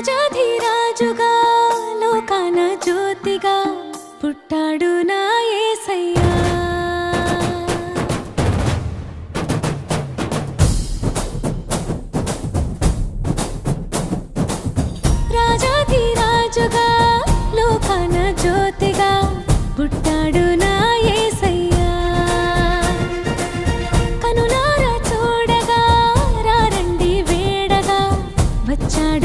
రాజాధిరాజుగా లోకాన జ్యోతిగా పుట్టాడు నా ఏసయ్యా.